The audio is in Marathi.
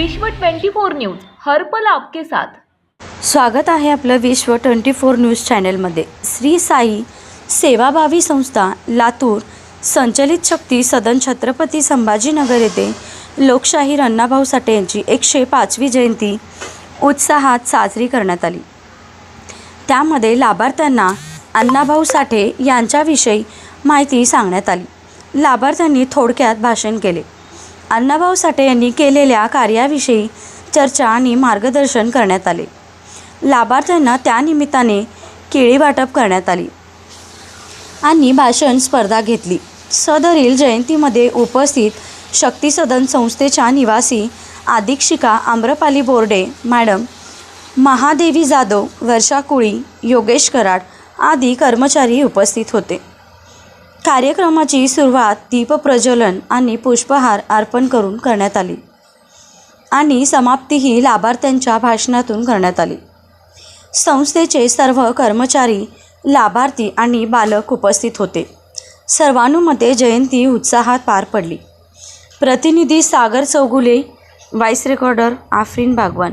विश्व 24 न्यूज हरपल आपके साथ. स्वागत आहे आपलं विश्व ट्वेंटी फोर न्यूज चॅनलमध्ये. श्री साई सेवाभावी संस्था लातूर संचलित शक्ती सदन छत्रपती संभाजीनगर येथे लोकशाहीर अण्णाभाऊ साठे यांची एकशे पाचवी जयंती उत्साहात साजरी करण्यात आली. त्यामध्ये लाभार्थ्यांना अण्णाभाऊ साठे यांच्याविषयी माहिती सांगण्यात आली. लाभार्थ्यांनी थोडक्यात भाषण केले. अण्णाभाऊ साठे यांनी केलेल्या कार्याविषयी चर्चा आणि मार्गदर्शन करण्यात आले. लाभार्थ्यांना त्यानिमित्ताने केळी वाटप करण्यात आली आणि भाषण स्पर्धा घेतली. सदरील जयंतीमध्ये उपस्थित शक्ती सदन संस्थेच्या निवासी आदिक्षिका आम्रपाली बोर्डे मॅडम महादेवी जाधव वर्षा कुळी योगेश कराड आदी कर्मचारी उपस्थित होते. कार्यक्रमाची सुरुवात दीपप्रज्वलन आणि पुष्पहार अर्पण करून करण्यात आली. आणि समाप्तीही लाभार्थ्यांच्या भाषणातून करण्यात आली. संस्थेचे सर्व कर्मचारी लाभार्थी आणि बालक उपस्थित होते. सर्वानुमते जयंती उत्साहात पार पडली. प्रतिनिधी सागर चौगुले व्हाईस रेकॉर्डर आफरीन बागवान